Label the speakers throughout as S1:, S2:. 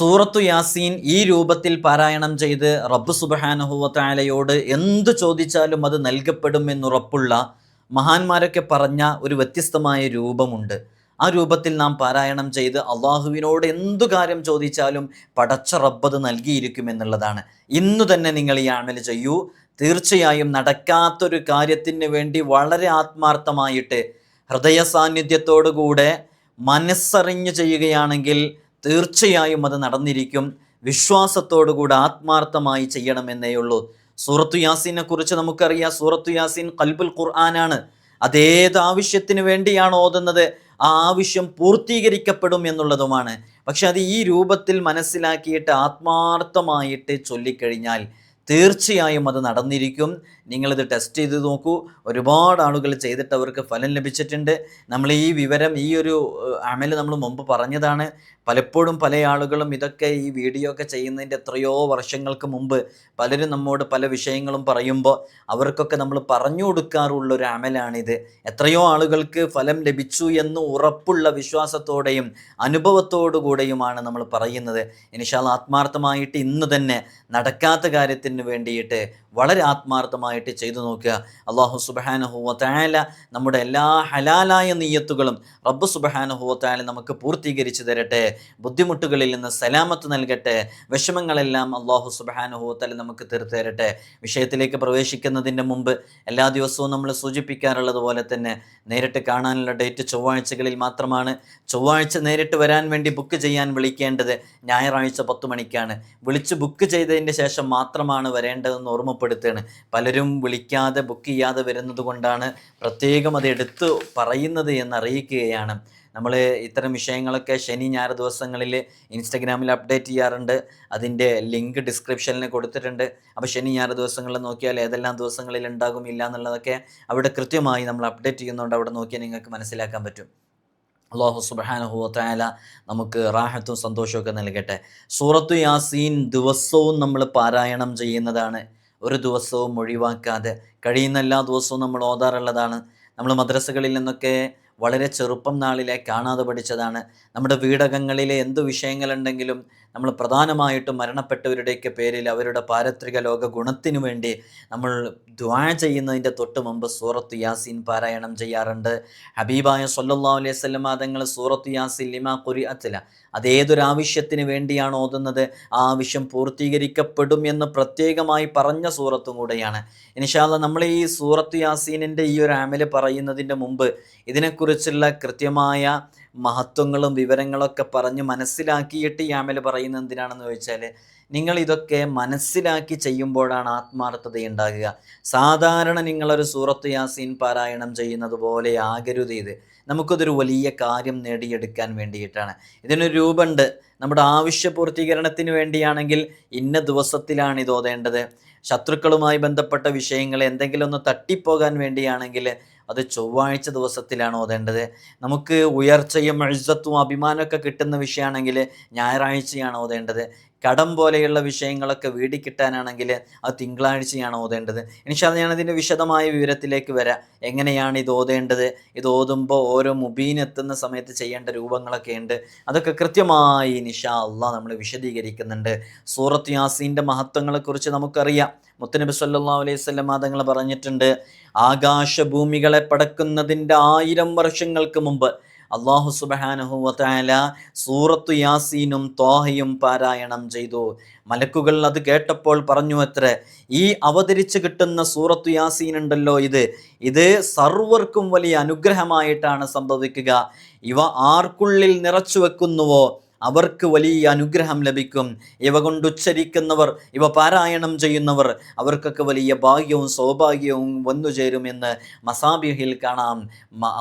S1: സൂറത്തു യാസീൻ ഈ രൂപത്തിൽ പാരായണം ചെയ്ത് റബ്ബ് സുബഹാനഹുവത്തായാലയോട് എന്തു ചോദിച്ചാലും അത് നൽകപ്പെടുമെന്നുറപ്പുള്ള മഹാന്മാരൊക്കെ പറഞ്ഞ ഒരു വ്യത്യസ്തമായ രൂപമുണ്ട്. ആ രൂപത്തിൽ നാം പാരായണം ചെയ്ത് അള്ളാഹുവിനോട് എന്തു കാര്യം ചോദിച്ചാലും പടച്ച റബ്ബത് നൽകിയിരിക്കുമെന്നുള്ളതാണ് ഇന്നു തന്നെ നിങ്ങൾ ഈ അമൽ ചെയ്യൂ. തീർച്ചയായും നടക്കാത്തൊരു കാര്യത്തിന് വേണ്ടി വളരെ ആത്മാർത്ഥമായിട്ട് ഹൃദയ സാന്നിധ്യത്തോടുകൂടെ മനസ്സറിഞ്ഞ് ചെയ്യുകയാണെങ്കിൽ തീർച്ചയായും അത് നടന്നിരിക്കും. വിശ്വാസത്തോടുകൂടെ ആത്മാർത്ഥമായി ചെയ്യണമെന്നേ ഉള്ളൂ. സൂറത്തു യാസീനെ കുറിച്ച് നമുക്കറിയാം. സൂറത്തു യാസീൻ കൽബുൽ ഖുർആനാണ്. അതേത് ആവശ്യത്തിന് വേണ്ടിയാണ് ഓതുന്നത് ആ ആവശ്യം പൂർത്തീകരിക്കപ്പെടും എന്നുള്ളതുമാണ്. പക്ഷെ അത് ഈ രൂപത്തിൽ മനസ്സിലാക്കിയിട്ട് ആത്മാർത്ഥമായിട്ട് ചൊല്ലിക്കഴിഞ്ഞാൽ തീർച്ചയായും അത് നടന്നിരിക്കും. നിങ്ങളിത് ടെസ്റ്റ് ചെയ്ത് നോക്കൂ. ഒരുപാട് ആളുകൾ ചെയ്തിട്ട് അവർക്ക് ഫലം ലഭിച്ചിട്ടുണ്ട്. നമ്മൾ ഈ വിവരം ഈ ഒരു അമൽ നമ്മൾ മുമ്പ് പറഞ്ഞതാണ്. പലപ്പോഴും പല ആളുകളും ഇതൊക്കെ ഈ വീഡിയോ ഒക്കെ ചെയ്യുന്നതിന്റെ എത്രയോ വർഷങ്ങൾക്ക് മുമ്പ് പലരും നമ്മോട് പല വിഷയങ്ങളും പറയുമ്പോൾ അവർക്കൊക്കെ നമ്മൾ പറഞ്ഞു കൊടുക്കാറുള്ള ഒരു അമലാണിത്. എത്രയോ ആളുകൾക്ക് ഫലം ലഭിച്ചു എന്ന് ഉറപ്പുള്ള വിശ്വാസത്തോടെയും അനുഭവത്തോടുകൂടെയുമാണ് നമ്മൾ പറയുന്നത്. ഇനിഷാൽ ആത്മാർത്ഥമായിട്ട് ഇന്ന് തന്നെ നടക്കാത്ത കാര്യത്തിന് വേണ്ടിയിട്ട് വളരെ ആത്മാർത്ഥമായിട്ട് ചെയ്തു നോക്കുക. അള്ളാഹു സുബഹാനഹുവത്തായാല നമ്മുടെ എല്ലാ ഹലാലായ നീയത്തുകളും റബ്ബ് സുബഹാനഹുവത്തായാല നമുക്ക് പൂർത്തീകരിച്ചു തരട്ടെ. ബുദ്ധിമുട്ടുകളിൽ നിന്ന് സലാമത്ത് നൽകട്ടെ. വിഷമങ്ങളെല്ലാം അള്ളാഹു സുബഹാനഹുവത്താല നമുക്ക് തീർത്തു തരട്ടെ. വിഷയത്തിലേക്ക് പ്രവേശിക്കുന്നതിന്റെ മുമ്പ് എല്ലാ ദിവസവും നമ്മൾ സൂചിപ്പിക്കാറുള്ളത് പോലെ തന്നെ നേരിട്ട് കാണാനുള്ള ഡേറ്റ് ചൊവ്വാഴ്ചകളിൽ മാത്രമാണ്. ചൊവ്വാഴ്ച നേരിട്ട് വരാൻ വേണ്ടി ബുക്ക് ചെയ്യാൻ വിളിക്കേണ്ടത് ഞായറാഴ്ച പത്ത് മണിക്കാണ്. വിളിച്ച് ബുക്ക് ചെയ്തതിന്റെ ശേഷം മാത്രമാണ് വരേണ്ടതെന്ന് ഓർമ്മപ്പെടുത്തുകയാണ്. പലരും വിളിക്കാതെ ബുക്ക് ചെയ്യാതെ വരുന്നത് കൊണ്ടാണ് പ്രത്യേകം അത് എടുത്ത് പറയുന്നത് എന്ന് അറിയിക്കുകയാണ്. നമ്മൾ ഇത്തരം വിഷയങ്ങളൊക്കെ ശനി ഞായർ ദിവസങ്ങളിൽ ഇൻസ്റ്റഗ്രാമിൽ അപ്ഡേറ്റ് ചെയ്യാറുണ്ട്. അതിന്റെ ലിങ്ക് ഡിസ്ക്രിപ്ഷനിൽ കൊടുത്തിട്ടുണ്ട്. അപ്പോൾ ശനി ഞായർ ദിവസങ്ങളിൽ നോക്കിയാൽ ഏതെല്ലാം ദിവസങ്ങളിൽ ഉണ്ടാകും ഇല്ല എന്നുള്ളതൊക്കെ അവിടെ കൃത്യമായി നമ്മൾ അപ്ഡേറ്റ് ചെയ്യുന്നതുകൊണ്ട് അവിടെ നോക്കിയാൽ നിങ്ങൾക്ക് മനസ്സിലാക്കാൻ പറ്റും. അള്ളാഹു സുബാനഹു തായാല നമുക്ക് റാഹത്തും സന്തോഷമൊക്കെ നൽകട്ടെ. സൂറത്തു യാസീൻ ദിവസവും നമ്മൾ പാരായണം ചെയ്യുന്നതാണ്. ഒരു ദിവസവും ഒഴിവാക്കാതെ കഴിയുന്ന എല്ലാ ദിവസവും നമ്മൾ ഓതാറുള്ളതാണ്. നമ്മൾ മദ്രസകളിൽ നിന്നൊക്കെ വളരെ ചെറുപ്പം നാളിലെ കാണാതെ പഠിച്ചതാണ്. നമ്മുടെ വീടകങ്ങളിലെ എന്ത് വിഷയങ്ങളുണ്ടെങ്കിലും നമ്മൾ പ്രധാനമായിട്ടും മരണപ്പെട്ടവരുടെയൊക്കെ പേരിൽ അവരുടെ പാരത്രിക ലോക ഗുണത്തിനു വേണ്ടി നമ്മൾ ദ്വാ ചെയ്യുന്നതിന്റെ തൊട്ട് മുമ്പ് സൂറത്ത് യാസീൻ പാരായണം ചെയ്യാറുണ്ട്. ഹബീബായ സല്ലല്ലാഹു അലൈഹി വസല്ലം തങ്ങൾ സൂറത്ത് യാസിൻ ലിമാ കുരി അത്തില അതേതൊരാവശ്യത്തിന് വേണ്ടിയാണ് ഓതുന്നത്? ആ ആവശ്യം പൂർത്തീകരിക്കപ്പെടും എന്ന് പ്രത്യേകമായി പറഞ്ഞ സൂറത്തും കൂടെയാണ്. ഇനിഷാല്ല നമ്മൾ ഈ സൂറത്ത് യാസീനിന്റെ ഈ ഒരു ആമൽ പറയുന്നതിന്റെ മുമ്പ് ഇതിനെക്കുറിച്ചുള്ള കൃത്യമായ മഹത്വങ്ങളും വിവരങ്ങളൊക്കെ പറഞ്ഞ് മനസ്സിലാക്കിയിട്ട് ആമൽ പറയുന്നത് എന്തിനാണെന്ന് ചോദിച്ചാൽ നിങ്ങൾ ഇതൊക്കെ മനസ്സിലാക്കി ചെയ്യുമ്പോഴാണ് ആത്മാർത്ഥത ഉണ്ടാകുക. സാധാരണ നിങ്ങളൊരു സൂറത്ത് യാസീൻ പാരായണം ചെയ്യുന്നത് പോലെ ആകരുത് ഇത്. നമുക്കതൊരു വലിയ കാര്യം നേടിയെടുക്കാൻ വേണ്ടിയിട്ടാണ്. ഇതിനൊരു രൂപമുണ്ട്. നമ്മുടെ ആവശ്യ പൂർത്തീകരണത്തിന് വേണ്ടിയാണെങ്കിൽ ഇന്ന ദിവസത്തിലാണ് ഇത് ഓതേണ്ടത്. ശത്രുക്കളുമായി ബന്ധപ്പെട്ട വിഷയങ്ങൾ എന്തെങ്കിലും ഒന്ന് തട്ടിപ്പോകാൻ വേണ്ടിയാണെങ്കിൽ അത് ചൊവ്വാഴ്ച ദിവസത്തിലാണ് ഓതേണ്ടത് നമുക്ക് ഉയർച്ചയും എഴുത്തത്തും അഭിമാനമൊക്കെ കിട്ടുന്ന വിഷയമാണെങ്കിൽ ഞായറാഴ്ചയാണ് ഓതേണ്ടത് കടം പോലെയുള്ള വിഷയങ്ങളൊക്കെ വീടി കിട്ടാനാണെങ്കിൽ അത് തിങ്കളാഴ്ചയാണ് ഓതേണ്ടത് ഇനിഷാ ഞാനതിന്റെ വിശദമായ വിവരത്തിലേക്ക് വരാം. എങ്ങനെയാണ് ഇത് ഓതേണ്ടത്? ഇത് ഓതുമ്പോൾ ഓരോ മുബീൻ എത്തുന്ന സമയത്ത് ചെയ്യേണ്ട രൂപങ്ങളൊക്കെ ഉണ്ട്. അതൊക്കെ കൃത്യമായി നിഷാ അള്ളാഹ് നമ്മൾ വിശദീകരിക്കുന്നുണ്ട്. സൂറത്ത് യാസീന്റെ മഹത്വങ്ങളെക്കുറിച്ച് നമുക്കറിയാം. മുത്തനബി സല്ലാ അലൈഹി സ്വല്ലം തങ്ങൾ പറഞ്ഞിട്ടുണ്ട്. ആകാശഭൂമികളെ പടക്കുന്നതിന്റെ ആയിരം വർഷങ്ങൾക്ക് മുമ്പ് അള്ളാഹു സുബഹാനഹുവല സൂറത്തു യാസീനും തോഹയും പാരായണം ചെയ്തു. മലക്കുകൾ അത് കേട്ടപ്പോൾ പറഞ്ഞു അത്ര ഈ അവതരിച്ച് കിട്ടുന്ന സൂറത്തു യാസീൻ ഉണ്ടല്ലോ ഇത്. ഇത് സർവർക്കും വലിയ അനുഗ്രഹമായിട്ടാണ് സംഭവിക്കുക. ഇവ ആർക്കുള്ളിൽ നിറച്ചു വെക്കുന്നുവോ? അവർക്ക് വലിയ അനുഗ്രഹം ലഭിക്കും. ഇവ കൊണ്ടുച്ചരിക്കുന്നവർ ഇവ പാരായണം ചെയ്യുന്നവർ അവർക്കൊക്കെ വലിയ ഭാഗ്യവും സൗഭാഗ്യവും വന്നു ചേരുമെന്ന് മസാബിഹിൽ കാണാം.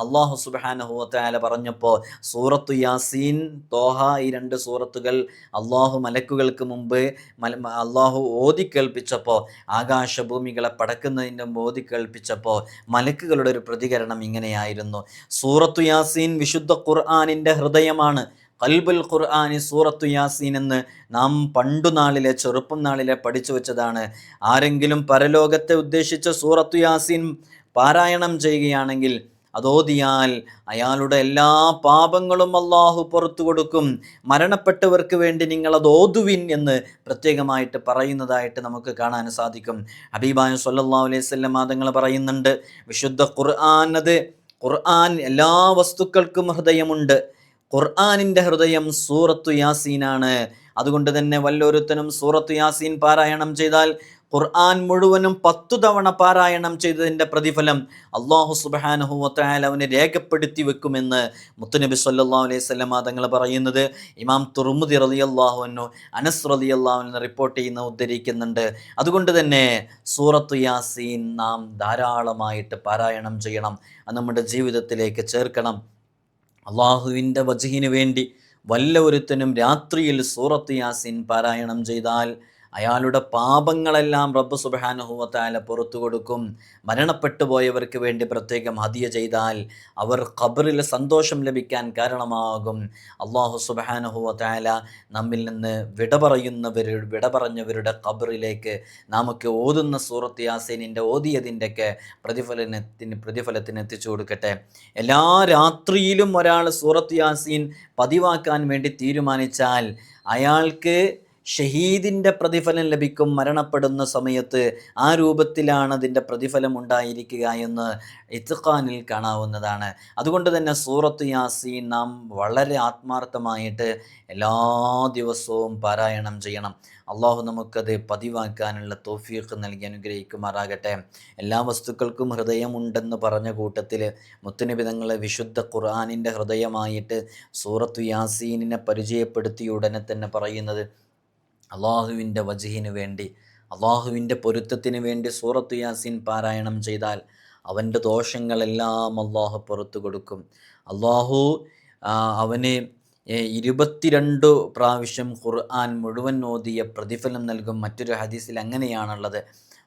S1: അള്ളാഹു സുബാനഹുല പറഞ്ഞപ്പോൾ സൂറത്തു യാസീൻ തോഹ ഈ രണ്ട് സൂറത്തുകൾ അള്ളാഹു മലക്കുകൾക്ക് മുമ്പ് മല അള്ളാഹു ഓതി കേൾപ്പിച്ചപ്പോൾ ആകാശഭൂമികളെ പടക്കുന്നതിന്റെ മുമ്പ് കേൾപ്പിച്ചപ്പോൾ മലക്കുകളുടെ ഒരു പ്രതികരണം ഇങ്ങനെയായിരുന്നു. സൂറത്തു യാസീൻ വിശുദ്ധ ഖുർആാനിന്റെ ഹൃദയമാണ്. കൽബുൽ ഖുർആാനി സൂറത്തു യാസീൻ എന്ന് നാം പണ്ടു നാളിലെ ചെറുപ്പം നാളിലെ പഠിച്ചു വെച്ചതാണ്. ആരെങ്കിലും പരലോകത്തെ ഉദ്ദേശിച്ച സൂറത്തു യാസീൻ പാരായണം ചെയ്യുകയാണെങ്കിൽ അതോതിയാൽ അയാളുടെ എല്ലാ പാപങ്ങളും അള്ളാഹു പുറത്തു കൊടുക്കും. മരണപ്പെട്ടവർക്ക് വേണ്ടി നിങ്ങൾ അത് ഓതുവിൻ എന്ന് പ്രത്യേകമായിട്ട് പറയുന്നതായിട്ട് നമുക്ക് കാണാൻ സാധിക്കും. ഹബീബായ സല്ലാ അലൈഹി വസല്ലം തങ്ങൾ പറയുന്നുണ്ട് വിശുദ്ധ ഖുർആൻ അത് ഖുർആൻ എല്ലാ വസ്തുക്കൾക്കും ഹൃദയമുണ്ട്. ഖുർആനിന്റെ ഹൃദയം സൂറത്തു യാസീനാണ്. അതുകൊണ്ട് തന്നെ വല്ലൊരുത്തനും സൂറത്തു യാസീൻ പാരായണം ചെയ്താൽ ഖുർആൻ മുഴുവനും പത്തു തവണ പാരായണം ചെയ്തതിന്റെ പ്രതിഫലം അള്ളാഹു സുബാനഹുവത്തായാൽ അവനെ രേഖപ്പെടുത്തി വെക്കുമെന്ന് മുത്തുനബി സല്ലാ അലൈഹി സ്വലമ തങ്ങൾ പറയുന്നത്. ഇമാം തുർമുദി റലി അള്ളാഹുവിനു അനസ് റലി അള്ളാഹുവിന് റിപ്പോർട്ട് ചെയ്യുന്ന ഉദ്ധരിക്കുന്നുണ്ട്. അതുകൊണ്ട് തന്നെ സൂറത്തു യാസീൻ നാം ധാരാളമായിട്ട് പാരായണം ചെയ്യണം. നമ്മുടെ ജീവിതത്തിലേക്ക് ചേർക്കണം. അള്ളാഹുവിന്റെ വജഹിന് വേണ്ടി വല്ല ഒരുത്തനും രാത്രിയിൽ സൂറത്ത് യാസിൻ പാരായണം ചെയ്താൽ അയാളുടെ പാപങ്ങളെല്ലാം റബ്ബ് സുബാനുഹുവത്തായ പുറത്തു കൊടുക്കും. മരണപ്പെട്ടു പോയവർക്ക് വേണ്ടി പ്രത്യേകം ഹദിയ ചെയ്താൽ അവർ ഖബറിൽ സന്തോഷം ലഭിക്കാൻ കാരണമാകും. അള്ളാഹു സുബാനുഹുവത്തായ നമ്മിൽ നിന്ന് വിട പറയുന്നവർ വിട പറഞ്ഞവരുടെ ഖബറിലേക്ക് നമുക്ക് ഓതുന്ന സൂറത്ത് യാസീനിന്റെ ഓതിയതിന്റെയൊക്കെ പ്രതിഫലനത്തിന് പ്രതിഫലത്തിന് എത്തിച്ചു കൊടുക്കട്ടെ. എല്ലാ രാത്രിയിലും ഒരാൾ സൂറത്ത് യാസീൻ പതിവാക്കാൻ വേണ്ടി തീരുമാനിച്ചാൽ അയാൾക്ക് ഷഹീദിന്റെ പ്രതിഫലം ലഭിക്കും മരണപ്പെടുന്ന സമയത്ത് ആ രൂപത്തിലാണ് അതിന്റെ പ്രതിഫലം ഉണ്ടായിരിക്കുക എന്ന് ഇത്തുഖാനിൽ കാണാവുന്നതാണ്. അതുകൊണ്ട് തന്നെ സൂറത്ത് യാസീൻ നാം വളരെ ആത്മാർത്ഥമായിട്ട് എല്ലാ ദിവസവും പാരായണം ചെയ്യണം. അള്ളാഹു നമുക്കത് പതിവാക്കാനുള്ള തോഫീഖ് നൽകി അനുഗ്രഹിക്കുമാറാകട്ടെ. എല്ലാ വസ്തുക്കൾക്കും ഹൃദയമുണ്ടെന്ന് പറഞ്ഞ കൂട്ടത്തിൽ മുത്തനിബിതങ്ങളെ വിശുദ്ധ ഖുർആാനിന്റെ ഹൃദയമായിട്ട് സൂറത്തു യാസീനിനെ പരിചയപ്പെടുത്തിയ ഉടനെ തന്നെ പറയുന്നത് അള്ളാഹുവിന്റെ വജഹിന് വേണ്ടി അള്ളാഹുവിന്റെ പൊരുത്തത്തിന് വേണ്ടി സൂറത്ത് യാസീൻ പാരായണം ചെയ്താൽ അവന്റെ ദോഷങ്ങളെല്ലാം അള്ളാഹു പുറത്തു കൊടുക്കും. അള്ളാഹു അവന് ഇരുപത്തിരണ്ട് പ്രാവശ്യം ഖുർആൻ മുഴുവൻ ഓതിയ പ്രതിഫലം നൽകും. മറ്റൊരു ഹദീസിൽ അങ്ങനെയാണുള്ളത്.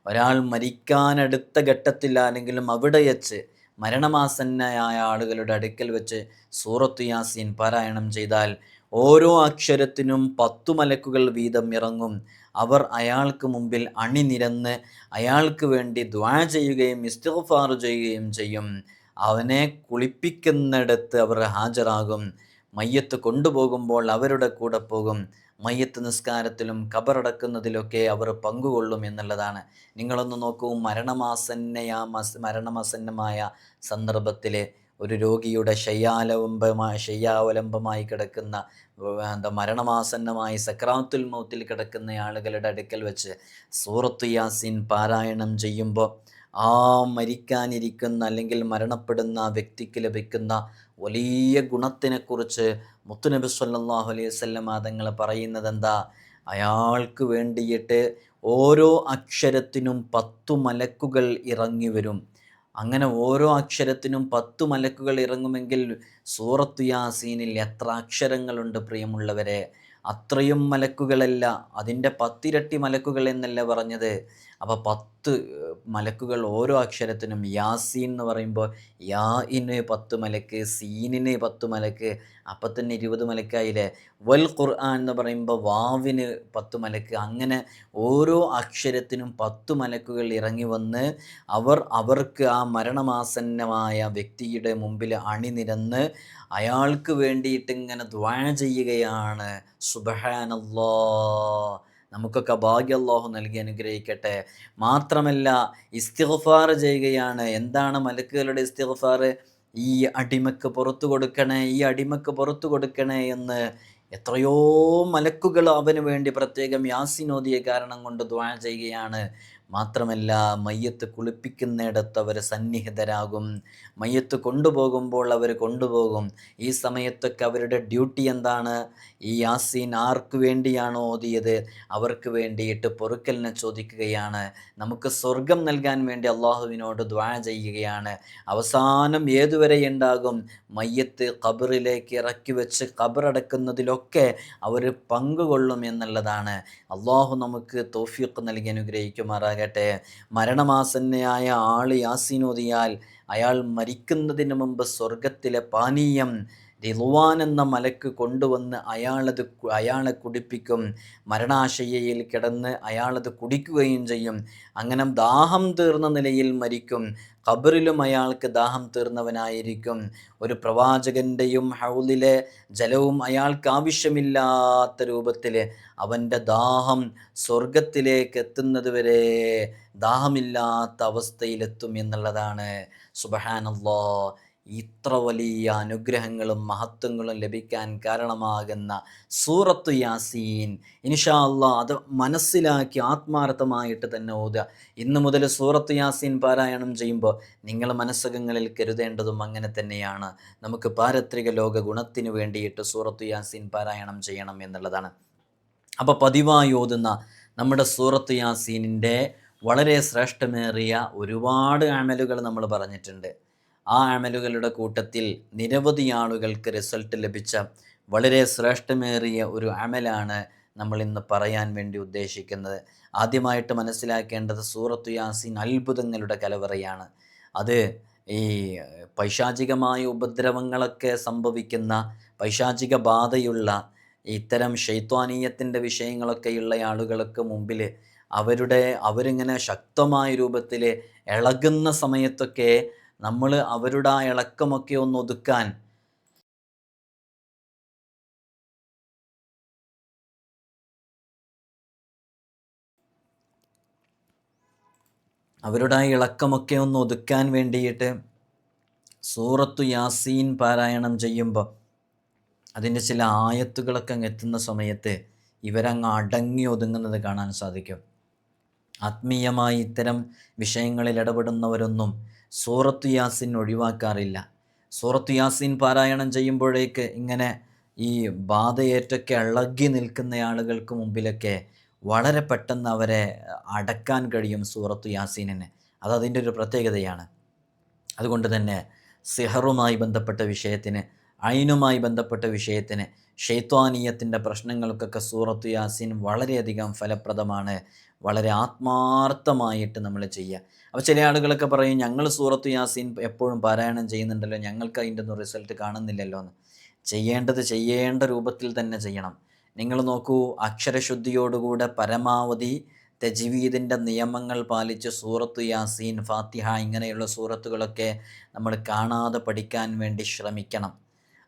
S1: ഒരാൾ മരിക്കാനടുത്ത ഘട്ടത്തിൽ ആരെങ്കിലും അവിടെ വെച്ച് മരണമാസന്നയായ ആളുകളുടെ അടുക്കൽ വെച്ച് സൂറത്ത് യാസീൻ പാരായണം ചെയ്താൽ ഓരോ അക്ഷരത്തിനും പത്തു മലക്കുകൾ വീതം ഇറങ്ങും. അവർ അയാൾക്ക് മുമ്പിൽ അണിനിരന്ന് അയാൾക്ക് വേണ്ടി ദ്വാ ചെയ്യുകയും ഇസ്തിഗ്ഫാർ ചെയ്യുകയും ചെയ്യും. അവനെ കുളിപ്പിക്കുന്നിടത്ത് അവർ ഹാജരാകും. മയ്യത്ത് കൊണ്ടുപോകുമ്പോൾ അവരുടെ കൂടെ പോകും. മയ്യത്ത് നിസ്കാരത്തിലും കബറടക്കുന്നതിലൊക്കെ അവർ പങ്കുകൊള്ളും എന്നുള്ളതാണ്. നിങ്ങളൊന്ന് നോക്കൂ മരണമാസന്നയാ മസ് മരണമാസന്നമായ സന്ദർഭത്തിൽ ഒരു രോഗിയുടെ ശയ്യാലംബമായി ശയ്യാവലംബമായി കിടക്കുന്ന എന്താ മരണമാസന്നമായി സക്രാത്തുൽ മൗത്തിൽ കിടക്കുന്ന ആളുകളുടെ അടുക്കൽ വെച്ച് സൂറത്തു യാസിൻ പാരായണം ചെയ്യുമ്പോൾ ആ മരിക്കാനിരിക്കുന്ന അല്ലെങ്കിൽ മരണപ്പെടുന്ന വ്യക്തിക്ക് ലഭിക്കുന്ന വലിയ ഗുണത്തിനെക്കുറിച്ച് മുത്തുനബി സല്ലാഹു അലൈഹി വല്ലം തങ്ങൾ പറയുന്നത് എന്താ അയാൾക്ക് വേണ്ടിയിട്ട് ഓരോ അക്ഷരത്തിനും പത്തു മലക്കുകൾ ഇറങ്ങി വരും. അങ്ങനെ ഓരോ അക്ഷരത്തിനും പത്ത് മലക്കുകൾ ഇറങ്ങുമെങ്കിൽ സൂറത്തു യാസീനിൽ എത്ര അക്ഷരങ്ങളുണ്ട് പ്രിയമുള്ളവരെ? അത്രയും മലക്കുകളല്ല അതിന്റെ പത്തിരട്ടി മലക്കുകൾ എന്നല്ല പറഞ്ഞത്? അപ്പോൾ പത്ത് മലക്കുകൾ ഓരോ അക്ഷരത്തിനും യാസീൻ എന്ന് പറയുമ്പോൾ യാ ഇന് പത്ത് മലക്ക് സീനിന് പത്ത് മലക്ക് അപ്പം തന്നെ ഇരുപത് മലക്കായില്ലേ വൽ ഖുർആൻ എന്ന് പറയുമ്പോൾ വാവിന് പത്ത് മലക്ക്. അങ്ങനെ ഓരോ അക്ഷരത്തിനും പത്ത് മലക്കുകൾ ഇറങ്ങി വന്ന് അവർ അവർക്ക് ആ മരണമാസന്നമായ വ്യക്തിയുടെ മുമ്പിൽ അണിനിരന്ന് അയാൾക്ക് വേണ്ടിയിട്ട് ഇങ്ങനെ ദ്വാ ചെയ്യുകയാണ്. സുബഹാനല്ലാ. നമുക്കൊക്കെ ഭാഗ്യ അള്ളാഹു നൽകി അനുഗ്രഹിക്കട്ടെ. മാത്രമല്ല ഇസ്തിഗ്ഫാർ ചെയ്യുകയാണ്. എന്താണ് മലക്കുകളുടെ ഇസ്തിഗ്ഫാർ? ഈ അടിമക്ക് പുറത്തു കൊടുക്കണേ ഈ അടിമക്ക് പുറത്തു കൊടുക്കണേ എന്ന് എത്രയോ മലക്കുകൾ അവന് വേണ്ടി പ്രത്യേകം യാസിനോദിയ കാരണം കൊണ്ട് ദ്വാ ചെയ്യുകയാണ്. മാത്രമല്ല മയ്യത്ത് കുളിപ്പിക്കുന്നിടത്ത് അവർ സന്നിഹിതരാകും. മയ്യത്ത് കൊണ്ടുപോകുമ്പോൾ അവർ കൊണ്ടുപോകും. ഈ സമയത്തൊക്കെ അവരുടെ ഡ്യൂട്ടി എന്താണ്? ഈ യാസീൻ ആർക്ക് വേണ്ടിയാണോ ഓതിയത്? അവർക്ക് വേണ്ടിയിട്ട് പൊറുക്കലിനെ ചോദിക്കുകയാണ്. നമുക്ക് സ്വർഗം നൽകാൻ വേണ്ടി അള്ളാഹുവിനോട് ദ്വാ ചെയ്യുകയാണ്. അവസാനം ഏതുവരെ ഉണ്ടാകും? മയ്യത്ത് ഖബറിലേക്ക് ഇറക്കി വെച്ച് ഖബറടക്കുന്നതിലൊക്കെ അവർ പങ്കുകൊള്ളും എന്നുള്ളതാണ്. അള്ളാഹു നമുക്ക് തോഫിയൊക്കെ നൽകി അനുഗ്രഹിക്കുമാറാകട്ടെ മരണമാസന്നയായ ആൾ യാസിനോദിയാൽ അയാൾ മരിക്കുന്നതിന് മുമ്പ് സ്വർഗത്തിലെ പാനീയം റിളുവാൻ എന്ന മലക്ക് കൊണ്ടുവന്ന് അയാളത് അയാളെ കുടിപ്പിക്കും. മരണാശയ്യയിൽ കിടന്ന് അയാളത് കുടിക്കുകയും ചെയ്യും. അങ്ങനെ ദാഹം തീർന്ന നിലയിൽ മരിക്കും. ഖബറിലും അയാൾക്ക് ദാഹം തീർന്നവനായിരിക്കും. ഒരു പ്രവാചകന്റെയും ഹൗലിലെ ജലവും അയാൾക്ക് ആവശ്യമില്ലാത്ത രൂപത്തിൽ അവന്റെ ദാഹം സ്വർഗത്തിലേക്ക് എത്തുന്നത് വരെ ദാഹമില്ലാത്ത അവസ്ഥയിലെത്തും എന്നുള്ളതാണ്. സുബഹാനല്ലോ ഇത്ര വലിയ അനുഗ്രഹങ്ങളും മഹത്വങ്ങളും ലഭിക്കാൻ കാരണമാകുന്ന സൂറത്ത് യാസീൻ. ഇൻഷാ അള്ളാ അത് മനസ്സിലാക്കി ആത്മാർത്ഥമായിട്ട് തന്നെ ഓതുക. ഇന്നു മുതൽ സൂറത്ത് യാസീൻ പാരായണം ചെയ്യുമ്പോൾ നിങ്ങൾ മനസ്സകങ്ങളിൽ കരുതേണ്ടതും അങ്ങനെ തന്നെയാണ്. നമുക്ക് പാരത്രിക ലോക ഗുണത്തിന് വേണ്ടിയിട്ട് സൂറത്ത് യാസീൻ പാരായണം ചെയ്യണം എന്നുള്ളതാണ്. അപ്പോൾ പതിവായി ഓതുന്ന നമ്മുടെ സൂറത്ത് യാസീനിന്റെ വളരെ ശ്രേഷ്ഠമേറിയ ഒരുപാട് അമലുകൾ നമ്മൾ പറഞ്ഞിട്ടുണ്ട്. ആ അമലുകളുടെ കൂട്ടത്തിൽ നിരവധി ആളുകൾക്ക് റിസൾട്ട് ലഭിച്ച വളരെ ശ്രേഷ്ഠമേറിയ ഒരു അമലാണ് നമ്മൾ ഇന്ന് പറയാൻ വേണ്ടി ഉദ്ദേശിക്കുന്നത്. ആദ്യമായിട്ട് മനസ്സിലാക്കേണ്ടത് സൂറത്തു യാസീൻ അത്ഭുതങ്ങളുടെ കലവറയാണ്. അത് ഈ പൈശാചികമായ ഉപദ്രവങ്ങളൊക്കെ സംഭവിക്കുന്ന പൈശാചിക ബാധയുള്ള ഇത്തരം ഷെയ്ത്വാനീയത്തിന്റെ വിഷയങ്ങളൊക്കെയുള്ള ആളുകൾക്ക് മുമ്പിൽ അവരുടെ അവരിങ്ങനെ ശക്തമായ രൂപത്തിൽ ഇളകുന്ന സമയത്തൊക്കെ നമ്മൾ അവരുടെ ആ ഇളക്കമൊക്കെ ഒന്ന് ഒതുക്കാൻ അവരുടെ ആ ഇളക്കമൊക്കെ ഒന്ന് ഒതുക്കാൻ വേണ്ടിയിട്ട് സൂറത്തു യാസീൻ പാരായണം ചെയ്യുമ്പോൾ അതിന്റെ ചില ആയത്തുകളൊക്കെ അങ്ങ് എത്തുന്ന സമയത്ത് ഇവരങ്ങ് അടങ്ങി ഒതുങ്ങുന്നത് കാണാൻ സാധിക്കും. ആത്മീയമായി ഇത്തരം വിഷയങ്ങളിൽ ഇടപെടുന്നവരൊന്നും സൂറത്തു യാസിൻ ഒഴിവാക്കാറില്ല. സൂറത്തു യാസിൻ പാരായണം ചെയ്യുമ്പോഴേക്ക് ഇങ്ങനെ ഈ ബാധയേറ്റൊക്കെ ഇളകി നിൽക്കുന്ന ആളുകൾക്ക് മുമ്പിലൊക്കെ വളരെ പെട്ടെന്ന് അവരെ അടക്കാൻ കഴിയും സൂറത്തു യാസീനെ അത് അതിന്റെ ഒരു പ്രത്യേകതയാണ്. അതുകൊണ്ട് തന്നെ സിഹറുമായി ബന്ധപ്പെട്ട വിഷയത്തിന് അയിനുമായി ബന്ധപ്പെട്ട വിഷയത്തിന് ഷെയ്ത്വാനീയത്തിന്റെ പ്രശ്നങ്ങൾക്കൊക്കെ സൂറത്തു യാസീൻ വളരെയധികം ഫലപ്രദമാണ്. വളരെ ആത്മാർത്ഥമായിട്ട് നമ്മൾ ചെയ്യുക. അപ്പോൾ ചില ആളുകളൊക്കെ പറയും ഞങ്ങൾ സൂറത്ത് യാസീൻ എപ്പോഴും പാരായണം ചെയ്യുന്നുണ്ടല്ലോ ഞങ്ങൾക്ക് അതിന്റെ ഒന്നും റിസൾട്ട് കാണുന്നില്ലല്ലോ എന്ന്. ചെയ്യേണ്ടത് ചെയ്യേണ്ട രൂപത്തിൽ തന്നെ ചെയ്യണം. നിങ്ങൾ നോക്കൂ അക്ഷരശുദ്ധിയോടുകൂടെ പരമാവധി തജ്വീദിന്റെ നിയമങ്ങൾ പാലിച്ച് സൂറത്ത് യാസീൻ ഫാത്തിഹ ഇങ്ങനെയുള്ള സൂറത്തുകളൊക്കെ നമ്മൾ കാണാതെ പഠിക്കാൻ വേണ്ടി ശ്രമിക്കണം.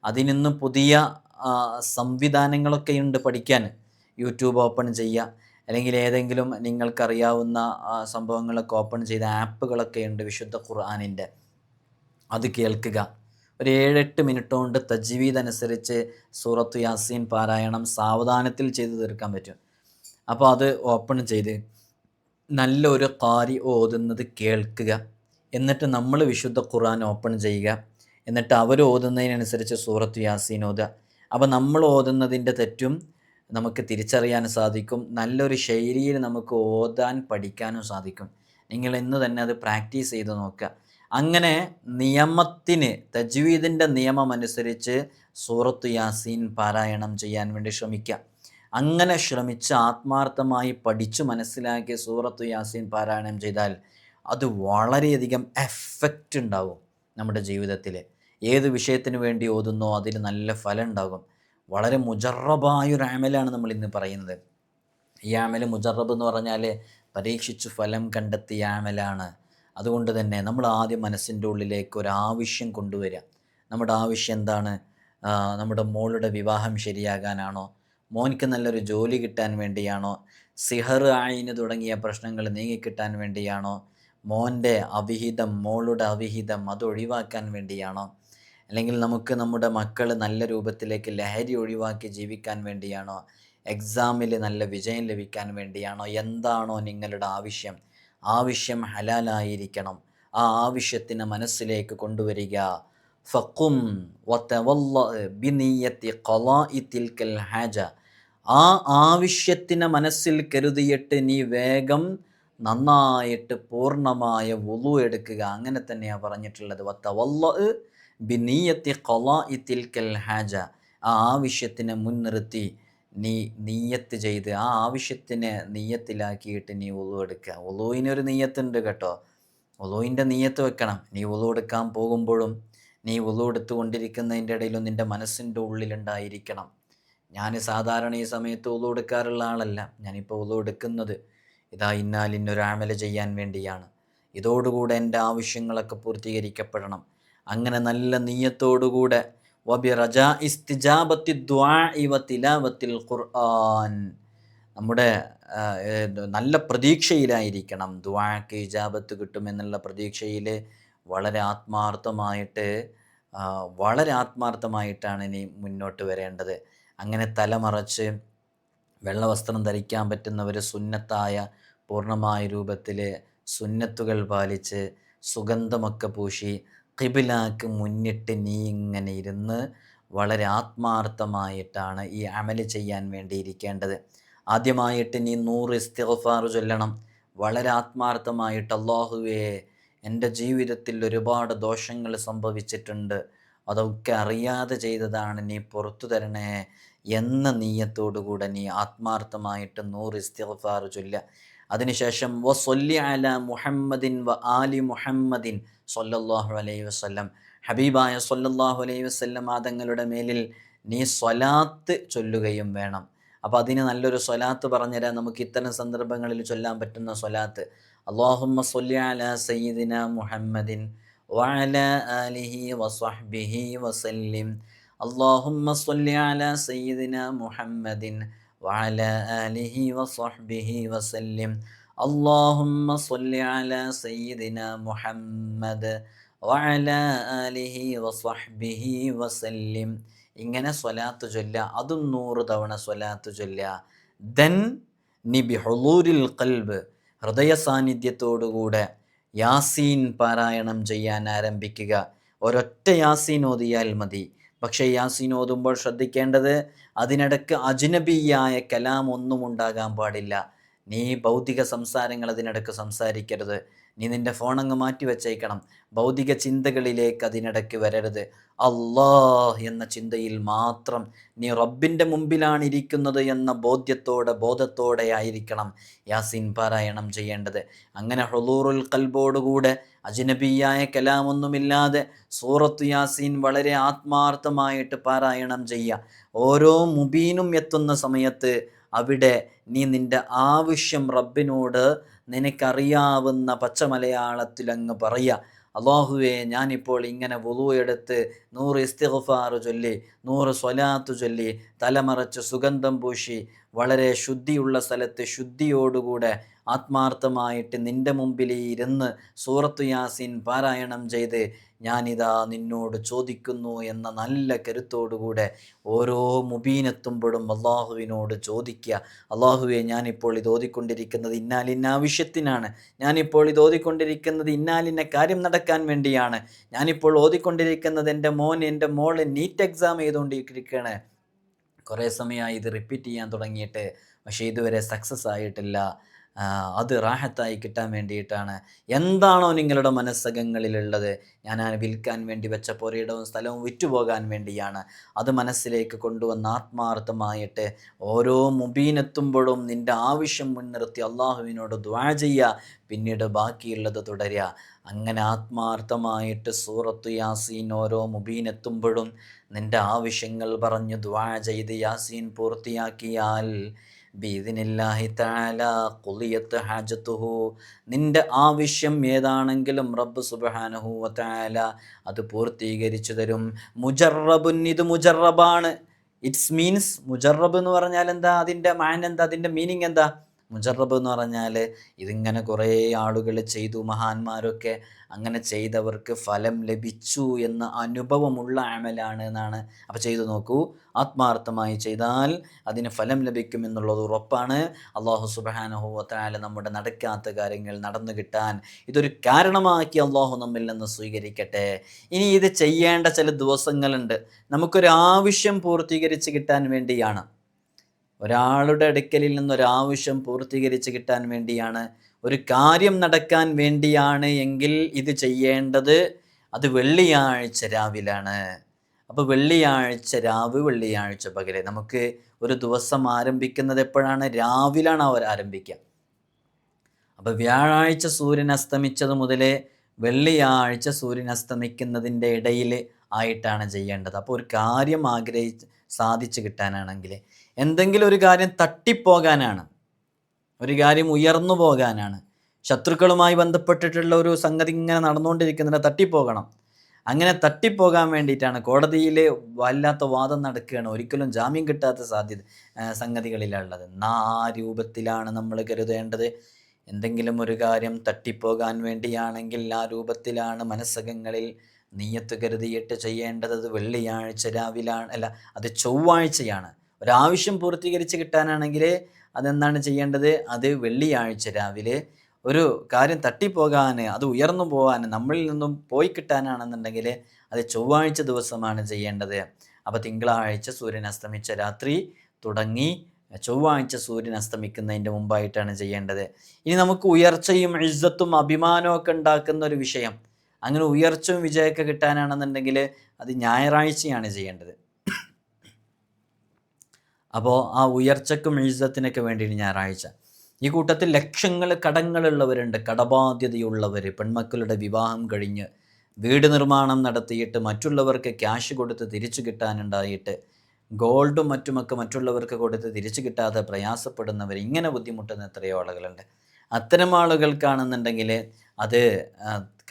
S1: അതിനിന്ന് പുതിയ സംവിധാനങ്ങളൊക്കെയുണ്ട് പഠിക്കാൻ. യൂട്യൂബ് ഓപ്പൺ ചെയ്യുക. അല്ലെങ്കിൽ ഏതെങ്കിലും നിങ്ങൾക്കറിയാവുന്ന സംഭവങ്ങളൊക്കെ ഓപ്പൺ ചെയ്ത ആപ്പുകളൊക്കെ ഉണ്ട് വിശുദ്ധ ഖുർആാനിന്റെ. അത് കേൾക്കുക. ഒരു ഏഴെട്ട് മിനിറ്റ് കൊണ്ട് തജ്വീദ് അനുസരിച്ച് സൂറത്ത് യാസീൻ പാരായണം സാവധാനത്തിൽ ചെയ്ത് തീർക്കാൻ പറ്റും. അപ്പോൾ അത് ഓപ്പൺ ചെയ്ത് നല്ലൊരു കാരി ഓതുന്നത് കേൾക്കുക. എന്നിട്ട് നമ്മൾ വിശുദ്ധ ഖുർആൻ ഓപ്പൺ ചെയ്യുക. എന്നിട്ട് അവർ ഓതുന്നതിനനുസരിച്ച് സൂറത്ത് യാസീൻ ഓതുക. അപ്പോൾ നമ്മൾ ഓതുന്നതിന്റെ തെറ്റും നമുക്ക് തിരിച്ചറിയാൻ സാധിക്കും. നല്ലൊരു ശൈലിയിൽ നമുക്ക് ഓതാൻ പഠിക്കാനും സാധിക്കും. നിങ്ങൾ ഇന്ന് തന്നെ അത് പ്രാക്ടീസ് ചെയ്ത് നോക്കുക. അങ്ങനെ നിയമത്തിന് തജ്വീദിന്റെ നിയമം അനുസരിച്ച് സൂറത്ത് യാസീൻ പാരായണം ചെയ്യാൻ വേണ്ടി ശ്രമിക്കുക. അങ്ങനെ ശ്രമിച്ച് ആത്മാർത്ഥമായി പഠിച്ചു മനസ്സിലാക്കി സൂറത്ത് യാസീൻ പാരായണം ചെയ്താൽ അത് വളരെയധികം എഫക്റ്റ് ഉണ്ടാവും നമ്മുടെ ജീവിതത്തിൽ. ഏത് വിഷയത്തിന് വേണ്ടി ഓതുന്നോ അതിൽ നല്ല ഫലം ഉണ്ടാകും. വളരെ മുജറബായൊരു അമലാണ് നമ്മൾ ഇന്ന് പറയുന്നത്. ഈ ആമൽ മുജറബ് എന്ന് പറഞ്ഞാൽ പരീക്ഷിച്ചു ഫലം കണ്ടെത്തിയ ആമലാണ് അതുകൊണ്ട് തന്നെ നമ്മൾ ആദ്യം മനസ്സിന്റെ ഉള്ളിലേക്ക് ഒരു ആവശ്യം കൊണ്ടുവരിക. നമ്മുടെ ആവശ്യം എന്താണ്? നമ്മുടെ മോളുടെ വിവാഹം ശരിയാകാനാണോ? മോനിക്ക് നല്ലൊരു ജോലി കിട്ടാൻ വേണ്ടിയാണോ? സിഹർ ആയിന് തുടങ്ങിയ പ്രശ്നങ്ങൾ നീങ്ങിക്കിട്ടാൻ വേണ്ടിയാണോ? മോന്റെ അവിഹിതം മോളുടെ അവിഹിതം അത് ഒഴിവാക്കാൻ വേണ്ടിയാണോ? അല്ലെങ്കിൽ നമുക്ക് നമ്മുടെ മക്കൾ നല്ല രൂപത്തിലേക്ക് ലഹരി ഒഴിവാക്കി ജീവിക്കാൻ വേണ്ടിയാണോ? എക്സാമിൽ നല്ല വിജയം ലഭിക്കാൻ വേണ്ടിയാണോ? എന്താണോ നിങ്ങളുടെ ആവശ്യം? ആവശ്യം ഹലാലായിരിക്കണം. ആ ആവശ്യത്തിന് മനസ്സിലേക്ക് കൊണ്ടുവരിക. ഫക്കും ഹാജ. ആ ആവശ്യത്തിന് മനസ്സിൽ കരുതിയിട്ട് നീ വേഗം നന്നായിട്ട് പൂർണമായ വുളു എടുക്കുക. അങ്ങനെ തന്നെയാണ് പറഞ്ഞിട്ടുള്ളത്. വത്തവല്ല ബിനീയത്തി ഖലാഇ തിൽക്കൽ ഹാജ. ആ ആവശ്യത്തിനെ മുൻനിർത്തി നീ നീയത്ത് ചെയ്ത് ആ ആവശ്യത്തിനെ നീയത്തിലാക്കിയിട്ട് നീ ഉളു എടുക്കുക. ഉളുവിനൊരു നീയത്തുണ്ട് കേട്ടോ. ഉളുവിന്റെ നീയത്ത് വെക്കണം. നീ ഉളു എടുക്കാൻ പോകുമ്പോഴും നീ ഉളു എടുത്തുകൊണ്ടിരിക്കുന്നതിന്റെ ഇടയിലും നിന്റെ മനസ്സിന്റെ ഉള്ളിലുണ്ടായിരിക്കണം. ഞാൻ സാധാരണ ഈ സമയത്ത് ഉളു എടുക്കാറുള്ള ആളല്ല. ഞാനിപ്പോൾ ഉളു എടുക്കുന്നത് ഇതാ ഇന്നാലിന്നൊരു ആമല ചെയ്യാൻ വേണ്ടിയാണ്. ഇതോടുകൂടെ എന്റെ ആവശ്യങ്ങളൊക്കെ പൂർത്തീകരിക്കപ്പെടണം. അങ്ങനെ നല്ല നീയത്തോടുകൂടെ വബി റജ ഇസ്തിജാബത്തി തിലാവത്തിൽ ഖുർആൻ. നമ്മുടെ നല്ല പ്രതീക്ഷയിലായിരിക്കണം. ദ്വാക്ക് ഇജാബത്ത് കിട്ടുമെന്നുള്ള പ്രതീക്ഷയിൽ വളരെ ആത്മാർത്ഥമായിട്ട് വളരെ ആത്മാർത്ഥമായിട്ടാണ് ഇനി മുന്നോട്ട് വരേണ്ടത്. അങ്ങനെ തലമറച്ച് വെള്ളവസ്ത്രം ധരിക്കാൻ പറ്റുന്നവർ സുന്നത്തായ പൂർണമായ രൂപത്തിൽ സുന്നത്തുകൾ പാലിച്ച് സുഗന്ധമൊക്കെ പൂശി കിബിലാക്ക് മുന്നിട്ട് നീ ഇങ്ങനെ ഇരുന്ന് വളരെ ആത്മാർത്ഥമായിട്ടാണ് ഈ അമൽ ചെയ്യാൻ വേണ്ടിയിരിക്കേണ്ടത് ആദ്യമായിട്ട് നീ നൂറ് ഇസ്തിഫാർ ചൊല്ലണം. വളരെ ആത്മാർത്ഥമായിട്ട് അള്ളാഹുവേ എന്റെ ജീവിതത്തിൽ ഒരുപാട് ദോഷങ്ങൾ സംഭവിച്ചിട്ടുണ്ട്. അതൊക്കെ അറിയാതെ ചെയ്തതാണ് നീ പുറത്തു തരണേ. എന്ന നീയത്തോടുകൂടെ നീ ആത്മാർത്ഥമായിട്ട് നൂറ് ഇസ്തിഫാർ ചൊല്ല. അതിനുശേഷം വ സൊല്ലി അല മുഹമ്മദിൻ വ ആലി മുഹമ്മദിൻ സൊല്ലാഹു അലൈഹി വസ്ലം ഹബീബായ സൊല്ലാഹു അലൈഹി വസ്ലം ആദങ്ങളുടെ മേലിൽ നീ സ്വലാത്ത് ചൊല്ലുകയും വേണം. അപ്പോൾ അതിന് നല്ലൊരു സ്വലാത്ത് പറഞ്ഞുതരാൻ നമുക്ക് ഇത്തരം സന്ദർഭങ്ങളിൽ ചൊല്ലാൻ പറ്റുന്ന സ്വലാത്ത്. അള്ളാഹുമ്മ സൊല്ലി അല സയ്യിദിന മുഹമ്മദിൻ വഅല ആലിഹി വസ്വഹ്ബിഹി വസല്ലിം. اللهم صل على سيدنا محمد وعلى آله وصحبه وسلم اللهم صل على سيدنا محمد وعلى آله وصحبه وسلم ഇങ്ങനെ സ്വലാത്ത് ചൊല്ല അതും നൂറ് തവണ സ്വലാത്ത് ചൊല്ല ദെൻ നി ബിഹുലൂരിൽ കൽബ് ഹൃദയ സാന്നിധ്യത്തോടുകൂടെ യാസീൻ പാരായണം ചെയ്യാൻ ആരംഭിക്കുക ഒരൊറ്റ യാസീൻ ഓതിയാൽ മതി പക്ഷേ യാസീൻ ഓതുമ്പോൾ ശ്രദ്ധിക്കേണ്ടത് അതിനിടക്ക് അജ്നബിയായ കലാം ഒന്നും ഉണ്ടാകാൻ പാടില്ല. നീ ഭൗതിക സംസാരങ്ങൾ അതിനിടക്ക് സംസാരിക്കരുത്. നീ നിന്റെ ഫോണങ്ങ് മാറ്റി വെച്ചേക്കണം. ഭൗതിക ചിന്തകളിലേക്ക് അതിനിടയ്ക്ക് വരരുത്. അള്ളാഹ് എന്ന ചിന്തയിൽ മാത്രം നീ റബ്ബിന്റെ മുമ്പിലാണ് ഇരിക്കുന്നത് എന്ന ബോധ്യത്തോടെ ബോധത്തോടെ ആയിരിക്കണം യാസീൻ പാരായണം ചെയ്യേണ്ടത്. അങ്ങനെ ഹുളൂറുൽ കൽബോടുകൂടെ അജ്നബിയായ കലാമൊന്നുമില്ലാതെ സൂറത്ത് യാസീൻ വളരെ ആത്മാർത്ഥമായിട്ട് പാരായണം ചെയ്യുക. ഓരോ മുബീനും എത്തുന്ന സമയത്ത് അവിടെ നീ നിന്റെ ആവശ്യം റബ്ബിനോട് നിനക്കറിയാവുന്ന പച്ചമലയാളത്തിൽ അങ്ങ് പറയുക. അള്ളാഹുവെ ഞാനിപ്പോൾ ഇങ്ങനെ വുളു എടുത്ത് നൂറ് ഇസ്തിഗ്ഫാർ ചൊല്ലി നൂറ് സ്വലാത്ത് ചൊല്ലി തലമറച്ച് സുഗന്ധം പൂശി വളരെ ശുദ്ധിയുള്ള സ്ഥലത്ത് ശുദ്ധിയോടുകൂടെ ആത്മാർത്ഥമായിട്ട് നിന്റെ മുമ്പിൽ ഇരുന്ന് സൂറത്തു യാസീൻ പാരായണം ചെയ്ത് ഞാനിതാ നിന്നോട് ചോദിക്കുന്നു എന്ന നല്ല കരുത്തോടുകൂടെ ഓരോ മുബീനെത്തുമ്പോഴും അള്ളാഹുവിനോട് ചോദിക്കുക. അള്ളാഹുവെ ഞാനിപ്പോൾ ഇത് ഓതിക്കൊണ്ടിരിക്കുന്നത് ഇന്നാലിന്ന ആവശ്യത്തിനാണ്. ഞാനിപ്പോൾ ഇത് ഓതിക്കൊണ്ടിരിക്കുന്നത് ഇന്നാലിന്ന കാര്യം നടക്കാൻ വേണ്ടിയാണ്. ഞാനിപ്പോൾ ഓതിക്കൊണ്ടിരിക്കുന്നത് എന്റെ മോൻ എന്റെ മോൾ നീറ്റ് എക്സാം ചെയ്തുകൊണ്ടിരിക്കുകയാണ് കുറേ സമയമായി ഇത് റിപ്പീറ്റ് ചെയ്യാൻ തുടങ്ങിയിട്ട് പക്ഷേ ഇതുവരെ സക്സസ് ആയിട്ടില്ല. അത് റാഹത്തായി കിട്ടാൻ വേണ്ടിയിട്ടാണ്. എന്താണോ നിങ്ങളുടെ മനസ്സകങ്ങളിലുള്ളത്. ഞാൻ ആ വിൽക്കാൻ വേണ്ടി വെച്ച പുരയിടവും സ്ഥലവും വിറ്റുപോകാൻ വേണ്ടിയാണ്. അത് മനസ്സിലേക്ക് കൊണ്ടുവന്ന ആത്മാർത്ഥമായിട്ട് ഓരോ മുബീനെത്തുമ്പോഴും നിന്റെ ആവശ്യം മുൻനിർത്തി അള്ളാഹുവിനോട് ദ്വാ ചെയ്യുക. പിന്നീട് ബാക്കിയുള്ളത് തുടരുക. അങ്ങനെ ആത്മാർത്ഥമായിട്ട് സൂറത്ത് യാസീൻ ഓരോ മുബീനെത്തുമ്പോഴും നിന്റെ ആവശ്യങ്ങൾ പറഞ്ഞ് ദ്വാ ചെയ്ത് യാസീൻ പൂർത്തിയാക്കിയാൽ ബീദിനില്ലാഹി ഹാജത്തുഹു. നിന്റെ ആവശ്യം ഏതാണെങ്കിലും റബ്ബ് സുബ്ഹാനഹു വ അത് പൂർത്തീകരിച്ചു തരും. മുജറബുൻ ഇത് മുജറബാണ് ഇറ്റ്സ് മീൻസ് മുജറബ് എന്ന് പറഞ്ഞാൽ എന്താ? അതിന്റെ മാൻ എന്താ? അതിന്റെ മീനിങ് എന്താ? മുജറബ് എന്ന് പറഞ്ഞാൽ ഇതിങ്ങനെ കുറേ ആളുകൾ ചെയ്തു മഹാന്മാരൊക്കെ അങ്ങനെ ചെയ്തവർക്ക് ഫലം ലഭിച്ചു എന്ന അനുഭവമുള്ള അമലാണ് എന്നാണ്. അപ്പോൾ ചെയ്തു നോക്കൂ ആത്മാർത്ഥമായി ചെയ്താൽ അതിന് ഫലം ലഭിക്കുമെന്നുള്ളത് ഉറപ്പാണ്. അള്ളാഹു സുബാനഹുവത്തായാലും നമ്മുടെ നടക്കാത്ത കാര്യങ്ങൾ നടന്നു കിട്ടാൻ ഇതൊരു കാരണമാക്കി അള്ളാഹു നമ്മിൽ നിന്ന് സ്വീകരിക്കട്ടെ. ഇനി ഇത് ചെയ്യേണ്ട ചില ദിവസങ്ങളുണ്ട്. നമുക്കൊരു ആവശ്യം പൂർത്തീകരിച്ച് കിട്ടാൻ വേണ്ടിയാണ്. ഒരാളുടെ അടുക്കലിൽ നിന്നൊരാവശ്യം പൂർത്തീകരിച്ച് കിട്ടാൻ വേണ്ടിയാണ് ഒരു കാര്യം നടക്കാൻ വേണ്ടിയാണ് എങ്കിൽ ഇത് ചെയ്യേണ്ടത് അത് വെള്ളിയാഴ്ച രാവിലാണ്. അപ്പോൾ വെള്ളിയാഴ്ച രാവ് വെള്ളിയാഴ്ച പകൽ. നമുക്ക് ഒരു ദിവസം ആരംഭിക്കുന്നത് എപ്പോഴാണ്? രാവിലാണ് അവർ ആരംഭിക്കുക. അപ്പോൾ വ്യാഴാഴ്ച സൂര്യൻ അസ്തമിച്ചത് മുതൽ വെള്ളിയാഴ്ച സൂര്യൻ അസ്തമിക്കുന്നതിന്റെ ഇടയിൽ ആയിട്ടാണ് ചെയ്യേണ്ടത്. അപ്പോൾ ഒരു കാര്യം ആഗ്രഹിച്ച് സാധിച്ചു കിട്ടാനാണെങ്കിൽ എന്തെങ്കിലും ഒരു കാര്യം തട്ടിപ്പോകാനാണ്. ഒരു കാര്യം ഉയർന്നു പോകാനാണ്. ശത്രുക്കളുമായി ബന്ധപ്പെട്ടിട്ടുള്ള ഒരു സംഗതി ഇങ്ങനെ നടന്നുകൊണ്ടിരിക്കുന്നുണ്ട് തട്ടിപ്പോകണം. അങ്ങനെ തട്ടിപ്പോകാൻ വേണ്ടിയിട്ടാണ് കോടതിയിൽ വല്ലാത്ത വാദം നടക്കുകയാണ്. ഒരിക്കലും ജാമ്യം കിട്ടാത്ത സാധ്യത സംഗതികളിലുള്ളത്. ആ രൂപത്തിലാണ് നമ്മൾ കരുതേണ്ടത്? എന്തെങ്കിലും ഒരു കാര്യം തട്ടിപ്പോകാൻ വേണ്ടിയാണെങ്കിൽ ആ രൂപത്തിലാണ് മനസ്സകങ്ങളിൽ നീയത്ത് കരുതിയിട്ട് ചെയ്യേണ്ടത്. വെള്ളിയാഴ്ച രാവിലാണ് അല്ല അത് ചൊവ്വാഴ്ചയാണ്. ഒരാവശ്യം പൂർത്തീകരിച്ച് കിട്ടാനാണെങ്കിൽ അതെന്താണ് ചെയ്യേണ്ടത്? അത് വെള്ളിയാഴ്ച രാവിലെ ഒരു കാര്യം തട്ടിപ്പോകാൻ അത് ഉയർന്നു പോകാൻ നമ്മളിൽ നിന്നും പോയി കിട്ടാനാണെന്നുണ്ടെങ്കിൽ അത് ചൊവ്വാഴ്ച ദിവസമാണ് ചെയ്യേണ്ടത്. അപ്പോൾ തിങ്കളാഴ്ച സൂര്യൻ അസ്തമിച്ച രാത്രി തുടങ്ങി ചൊവ്വാഴ്ച സൂര്യൻ അസ്തമിക്കുന്നതിന്റെ മുമ്പായിട്ടാണ് ചെയ്യേണ്ടത്. ഇനി നമുക്ക് ഉയർച്ചയും ഇജ്ജത്തും അഭിമാനവും ഉണ്ടാക്കുന്ന ഒരു വിഷയം. അങ്ങനെ ഉയർച്ചയും വിജയമൊക്കെ കിട്ടാനാണെന്നുണ്ടെങ്കിൽ അത് ഞായറാഴ്ചയാണ് ചെയ്യേണ്ടത്. അപ്പോൾ ആ ഉയർച്ചക്കും ഇജ്ജത്തിനൊക്കെ വേണ്ടിയിട്ട് ഞായറാഴ്ച. ഈ കൂട്ടത്തിൽ ലക്ഷങ്ങൾ കടങ്ങളുള്ളവരുണ്ട്. കടബാധ്യതയുള്ളവർ പെൺമക്കളുടെ വിവാഹം കഴിഞ്ഞ് വീട് നിർമ്മാണം നടത്തിയിട്ട് മറ്റുള്ളവർക്ക് ക്യാഷ് കൊടുത്ത് തിരിച്ചു കിട്ടാനുണ്ടായിട്ട് ഗോൾഡും മറ്റുമൊക്കെ മറ്റുള്ളവർക്ക് കൊടുത്ത് തിരിച്ചു കിട്ടാതെ പ്രയാസപ്പെടുന്നവർ ഇങ്ങനെ ബുദ്ധിമുട്ടുന്ന എത്രയോ ആളുകളുണ്ട്. അത്തരം ആളുകൾക്കാണെന്നുണ്ടെങ്കിൽ അത്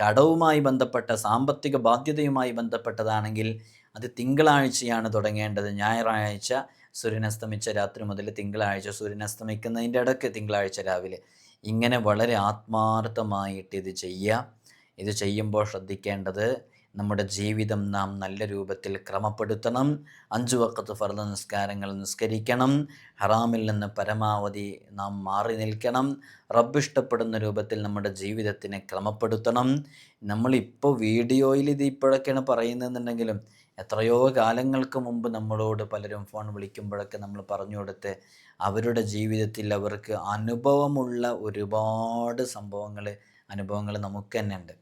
S1: കടവുമായി ബന്ധപ്പെട്ട സാമ്പത്തിക ബാധ്യതയുമായി ബന്ധപ്പെട്ടതാണെങ്കിൽ അത് തിങ്കളാഴ്ചയാണ് തുടങ്ങേണ്ടത്. ഞായറാഴ്ച സൂര്യൻ അസ്തമിച്ച രാത്രി മുതൽ തിങ്കളാഴ്ച സൂര്യൻ അസ്തമിക്കുന്നതിന്റെ ഇടയ്ക്ക് തിങ്കളാഴ്ച രാവിലെ. ഇങ്ങനെ വളരെ ആത്മാർത്ഥമായിട്ട് ഇത് ചെയ്യുക. ഇത് ചെയ്യുമ്പോൾ ശ്രദ്ധിക്കേണ്ടത് നമ്മുടെ ജീവിതം നാം നല്ല രൂപത്തിൽ ക്രമപ്പെടുത്തണം. അഞ്ചു വക്കത്ത് ഫർദ നിസ്കാരങ്ങൾ നിസ്കരിക്കണം. ഹറാമിൽ നിന്ന് പരമാവധി നാം മാറി നിൽക്കണം. റബ്ബിഷ്ടപ്പെടുന്ന രൂപത്തിൽ നമ്മുടെ ജീവിതത്തിനെ ക്രമപ്പെടുത്തണം. നമ്മളിപ്പോൾ വീഡിയോയിൽ ഇത് ഇപ്പോഴൊക്കെയാണ് പറയുന്നതെന്നുണ്ടെങ്കിലും എത്രയോ കാലങ്ങൾക്ക് മുമ്പ് നമ്മളോട് പലരും ഫോൺ വിളിക്കുമ്പോഴൊക്കെ നമ്മൾ പറഞ്ഞു കൊടുത്ത് അവരുടെ ജീവിതത്തിൽ അവർക്ക് അനുഭവമുള്ള ഒരുപാട് സംഭവങ്ങൾ അനുഭവങ്ങൾ നമുക്ക് തന്നെ ഉണ്ട്.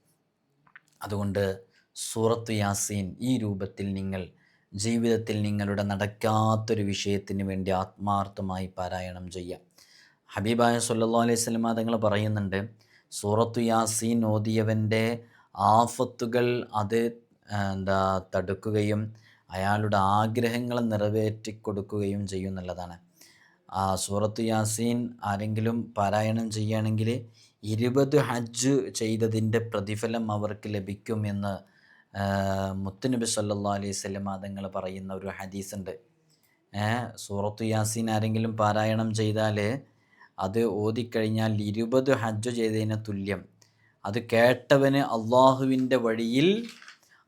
S1: അതുകൊണ്ട് സൂറത്ത് യാസീൻ ഈ രൂപത്തിൽ നിങ്ങൾ ജീവിതത്തിൽ നിങ്ങളുടെ നടക്കാത്തൊരു വിഷയത്തിന് വേണ്ടി ആത്മാർത്ഥമായി പാരായണം ചെയ്യാം ഹബീബായ സല്ലാ അലൈഹി സ്വലമ തങ്ങൾ പറയുന്നുണ്ട് സൂറത്തു യാസീൻ ഓതിയവന്റെ ആഫത്തുകൾ അത് എന്താ തടുക്കുകയും അയാളുടെ ആഗ്രഹങ്ങൾ നിറവേറ്റി കൊടുക്കുകയും ചെയ്യും എന്നുള്ളതാണ്. ആ സൂറത്ത് യാസീൻ ആരെങ്കിലും പാരായണം ചെയ്യുകയാണെങ്കിൽ ഇരുപത് ഹജ്ജ് ചെയ്തതിന്റെ പ്രതിഫലം അവർക്ക് ലഭിക്കും എന്ന് മുത്തുനബി സല്ലാ അലൈഹി സ്വലം തങ്ങൾ പറയുന്ന ഒരു ഹദീസ് ഉണ്ട് സൂറത്ത് യാസീൻ ആരെങ്കിലും പാരായണം ചെയ്താൽ അത് ഓതിക്കഴിഞ്ഞാൽ ഇരുപത് ഹജ്ജ് ചെയ്തതിന് തുല്യം. അത് കേട്ടവന് അള്ളാഹുവിന്റെ വഴിയിൽ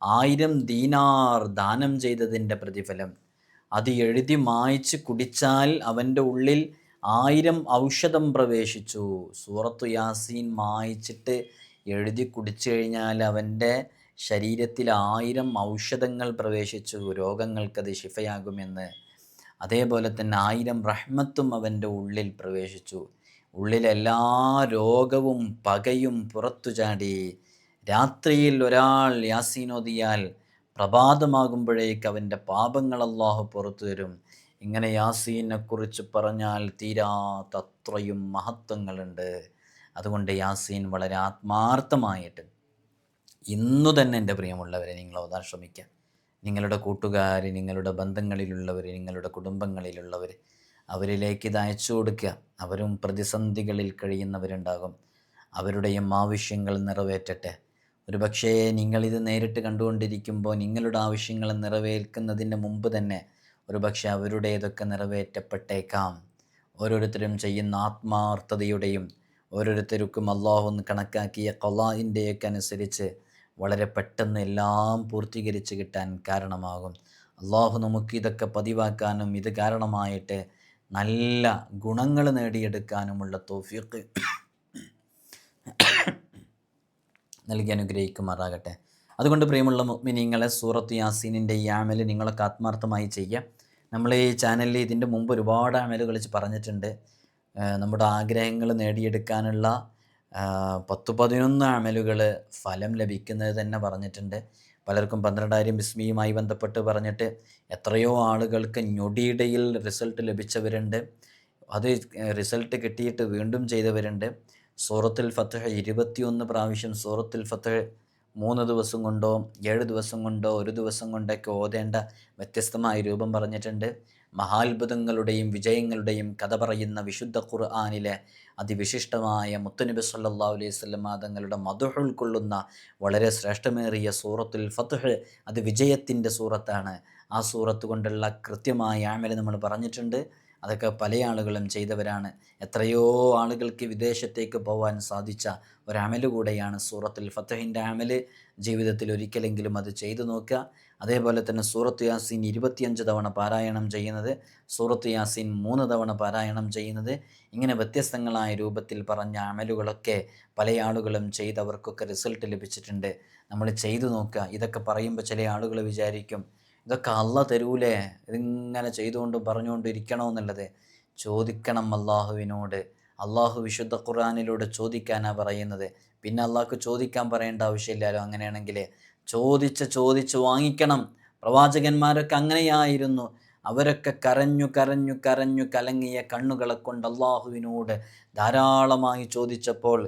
S1: ആയിരം ദീനാർ ദാനം ചെയ്തതിന്റെ പ്രതിഫലം. അത് എഴുതി മായ്ച്ച് കുടിച്ചാൽ അവന്റെ ഉള്ളിൽ ആയിരം ഔഷധം പ്രവേശിച്ചു. സൂറത്തു യാസീൻ മായ്ച്ചിട്ട് എഴുതി കുടിച്ചു കഴിഞ്ഞാൽ അവന്റെ ശരീരത്തിൽ ആയിരം ഔഷധങ്ങൾ പ്രവേശിച്ചു. രോഗങ്ങൾക്കത് ശിഫയാകുമെന്ന്. അതേപോലെ തന്നെ ആയിരം റഹ്മത്തും അവന്റെ ഉള്ളിൽ പ്രവേശിച്ചു. ഉള്ളിലെല്ലാ രോഗവും പകയും പുറത്തു ചാടി രാത്രിയിൽ ഒരാൾ യാസീനോദിയാൽ പ്രഭാതമാകുമ്പോഴേക്ക് അവന്റെ പാപങ്ങൾ അള്ളാഹു പുറത്തു തരും. ഇങ്ങനെ യാസീനെക്കുറിച്ച് പറഞ്ഞാൽ തീരാത്തത്രയും മഹത്വങ്ങളുണ്ട്. അതുകൊണ്ട് യാസീൻ വളരെ ആത്മാർത്ഥമായിട്ട് ഇന്നു തന്നെ എന്റെ പ്രിയമുള്ളവരെ നിങ്ങൾ ഓതാൻ ശ്രമിക്കുക നിങ്ങളുടെ കൂട്ടുകാർ നിങ്ങളുടെ ബന്ധങ്ങളിലുള്ളവർ നിങ്ങളുടെ കുടുംബങ്ങളിലുള്ളവർ അവരിലേക്ക് ഇത് അയച്ചു കൊടുക്കുക. അവരും പ്രതിസന്ധികളിൽ കഴിയുന്നവരുണ്ടാകും. അവരുടെയും ആവശ്യങ്ങൾ നിറവേറ്റട്ടെ. ഒരു പക്ഷേ നിങ്ങളിത് നേരിട്ട് കണ്ടുകൊണ്ടിരിക്കുമ്പോൾ നിങ്ങളുടെ ആവശ്യങ്ങൾ നിറവേൽക്കുന്നതിന് മുമ്പ് തന്നെ ഒരു പക്ഷേ അവരുടേതൊക്കെ നിറവേറ്റപ്പെട്ടേക്കാം. ഓരോരുത്തരും ചെയ്യുന്ന ആത്മാർത്ഥതയുടെയും ഓരോരുത്തർക്കും അള്ളാഹു എന്ന് കണക്കാക്കിയ കൊലാഹിന്റെയൊക്കെ അനുസരിച്ച് വളരെ പെട്ടെന്ന് എല്ലാം പൂർത്തീകരിച്ച് കിട്ടാൻ കാരണമാകും. അള്ളാഹു നമുക്ക് ഇതൊക്കെ പതിവാക്കാനും ഇത് കാരണമായിട്ട് നല്ല ഗുണങ്ങൾ നേടിയെടുക്കാനുമുള്ള തോഫിയൊക്കെ നൽകി അനുഗ്രഹിക്കുമാറാകട്ടെ. അതുകൊണ്ട് പ്രിയമുള്ള മിനിങ്ങളെ സൂറത്ത് യാസീനിന്റെ ഈ ആമൽ നിങ്ങളൊക്കെ ആത്മാർത്ഥമായി ചെയ്യുക. നമ്മൾ ഈ ചാനലിൽ ഇതിന്റെ മുമ്പ് ഒരുപാട് ആമലുകൾ പറഞ്ഞിട്ടുണ്ട്. നമ്മുടെ ആഗ്രഹങ്ങൾ നേടിയെടുക്കാനുള്ള പത്ത് പതിനൊന്ന് അമലുകൾ ഫലം ലഭിക്കുന്നത് തന്നെ പറഞ്ഞിട്ടുണ്ട്. പലർക്കും പന്ത്രണ്ടായിരം ബിസ്മിയുമായി ബന്ധപ്പെട്ട് പറഞ്ഞിട്ട് എത്രയോ ആളുകൾക്ക് ഞൊടിയിടയിൽ റിസൾട്ട് ലഭിച്ചവരുണ്ട്. അത് റിസൾട്ട് കിട്ടിയിട്ട് വീണ്ടും ചെയ്തവരുണ്ട്. സൂറത്തുൽ ഫത്തഹ് ഇരുപത്തിയൊന്ന് പ്രാവശ്യം സൂറത്തുൽ ഫത്തഹ് മൂന്ന് ദിവസം കൊണ്ടോ ഏഴ് ദിവസം കൊണ്ടോ ഒരു ദിവസം കൊണ്ടൊക്കെ ഓതേണ്ട വ്യത്യസ്തമായ രൂപം പറഞ്ഞിട്ടുണ്ട്. മഹാത്ഭുതങ്ങളുടെയും വിജയങ്ങളുടെയും കഥ പറയുന്ന വിശുദ്ധ ഖുർആാനിലെ അതിവിശിഷ്ടമായ മുത്തുനബി സല്ലാ അലൈഹി സ്വലമാതങ്ങളുടെ മധു ഉൾക്കൊള്ളുന്ന വളരെ ശ്രേഷ്ഠമേറിയ സൂറത്തുൽ ഫത്തുഹ് അത് വിജയത്തിന്റെ സൂറത്താണ്. ആ സൂറത്ത് കൊണ്ടുള്ള കൃത്യമായ ആമല നമ്മൾ പറഞ്ഞിട്ടുണ്ട്. അതൊക്കെ പല ആളുകളും ചെയ്തവരാണ്. എത്രയോ ആളുകൾക്ക് വിദേശത്തേക്ക് പോകാൻ സാധിച്ച ഒരമൽ കൂടെയാണ് സൂറത്തുൽ ഫത്തഹിന്റെ അമൽ. ജീവിതത്തിൽ ഒരിക്കലെങ്കിലും അത് ചെയ്തു നോക്കുക. അതേപോലെ തന്നെ സൂറത്ത് യാസീൻ ഇരുപത്തിയഞ്ച് തവണ പാരായണം ചെയ്യുന്നത് സൂറത്ത് യാസീൻ മൂന്ന് തവണ പാരായണം ചെയ്യുന്നത്. ഇങ്ങനെ വ്യത്യസ്തങ്ങളായ രൂപത്തിൽ പറഞ്ഞ അമലുകളൊക്കെ പല ആളുകളും ചെയ്തവർക്കൊക്കെ റിസൾട്ട് ലഭിച്ചിട്ടുണ്ട്. നമ്മൾ ചെയ്തു നോക്കുക. ഇതൊക്കെ പറയുമ്പോൾ ചില ആളുകൾ വിചാരിക്കും ഇതൊക്കെ അല്ല തരൂലേ? ഇതിങ്ങനെ ചെയ്തുകൊണ്ട് പറഞ്ഞുകൊണ്ട് ഇരിക്കണമെന്നുള്ളത് ചോദിക്കണം അള്ളാഹുവിനോട് അള്ളാഹു വിശുദ്ധ ഖുർആാനിലൂടെ ചോദിക്കാനാണ് പറയുന്നത്. പിന്നെ അള്ളാഹ്ക്ക് ചോദിക്കാൻ പറയേണ്ട ആവശ്യമില്ലല്ലോ അങ്ങനെയാണെങ്കിൽ. ചോദിച്ച് ചോദിച്ച് വാങ്ങിക്കണം. പ്രവാചകന്മാരൊക്കെ അങ്ങനെയായിരുന്നു. അവരൊക്കെ കരഞ്ഞു കരഞ്ഞു കരഞ്ഞു കലങ്ങിയ കണ്ണുകളെ കൊണ്ട് അള്ളാഹുവിനോട് ധാരാളമായി ചോദിച്ചപ്പോൾ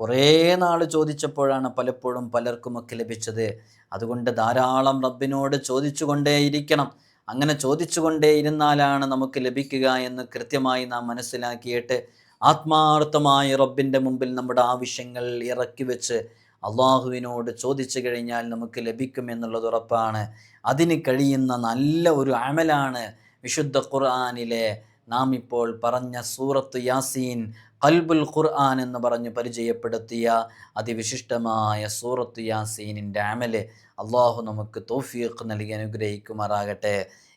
S1: കുറേ നാൾ ചോദിച്ചപ്പോഴാണ് പലപ്പോഴും പലർക്കുമൊക്കെ ലഭിച്ചത്. അതുകൊണ്ട് ധാരാളം റബ്ബിനോട് ചോദിച്ചുകൊണ്ടേയിരിക്കണം. അങ്ങനെ ചോദിച്ചുകൊണ്ടേ ഇരുന്നാലാണ് നമുക്ക് ലഭിക്കുക എന്ന് കൃത്യമായി നാം മനസ്സിലാക്കിയിട്ട് ആത്മാർത്ഥമായി റബ്ബിന്റെ മുമ്പിൽ നമ്മുടെ ആവശ്യങ്ങൾ ഇറക്കി വെച്ച് അള്ളാഹുവിനോട് ചോദിച്ചു കഴിഞ്ഞാൽ നമുക്ക് ലഭിക്കും എന്നുള്ളത് ഉറപ്പാണ്. അതിന് കഴിയുന്ന നല്ല ഒരു അമലാണ് വിശുദ്ധ ഖുർആാനിലെ നാം ഇപ്പോൾ പറഞ്ഞ സൂറത്ത് യാസീൻ കൽബുൽ ഖുർആൻ എന്ന് പറഞ്ഞ് പരിചയപ്പെടുത്തിയ അതിവിശിഷ്ടമായ സൂറത്ത് യാസീനിന്റെ അമൽ അള്ളാഹു നമുക്ക് തോഫീഖ് നൽകി അനുഗ്രഹിക്കുമാറാകട്ടെ.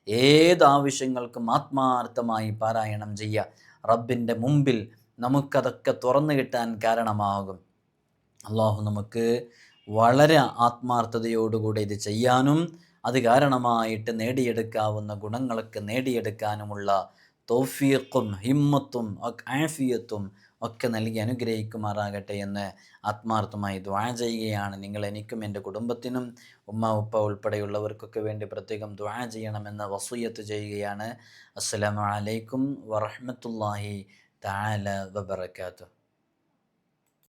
S1: ഏത് ആവശ്യങ്ങൾക്കും ആത്മാർത്ഥമായി പാരായണം ചെയ്യുക. റബ്ബിന്റെ മുമ്പിൽ നമുക്കതൊക്കെ തുറന്നു കിട്ടാൻ കാരണമാകും. അള്ളാഹു നമുക്ക് വളരെ ആത്മാർത്ഥതയോടുകൂടി ഇത് ചെയ്യാനും അത് കാരണമായിട്ട് നേടിയെടുക്കാവുന്ന ഗുണങ്ങളൊക്കെ നേടിയെടുക്കാനുമുള്ള തോഫീഖും ഹിമ്മത്തും ആഫിയത്തും ഒക്കെ നൽകി അനുഗ്രഹിക്കുമാറാകട്ടെ എന്ന് ആത്മാർത്ഥമായി ദ്വാ ചെയ്യുകയാണ്. നിങ്ങൾ എനിക്കും എന്റെ കുടുംബത്തിനും ഉമ്മ ഉപ്പ ഉൾപ്പെടെയുള്ളവർക്കൊക്കെ വേണ്ടി പ്രത്യേകം ദ്വാ ചെയ്യണമെന്ന് വസൂയത്ത് ചെയ്യുകയാണ്. അസ്സലാമു അലൈക്കും വറഹ്മത്തുള്ളാഹി തആല വബറകാതുഹു.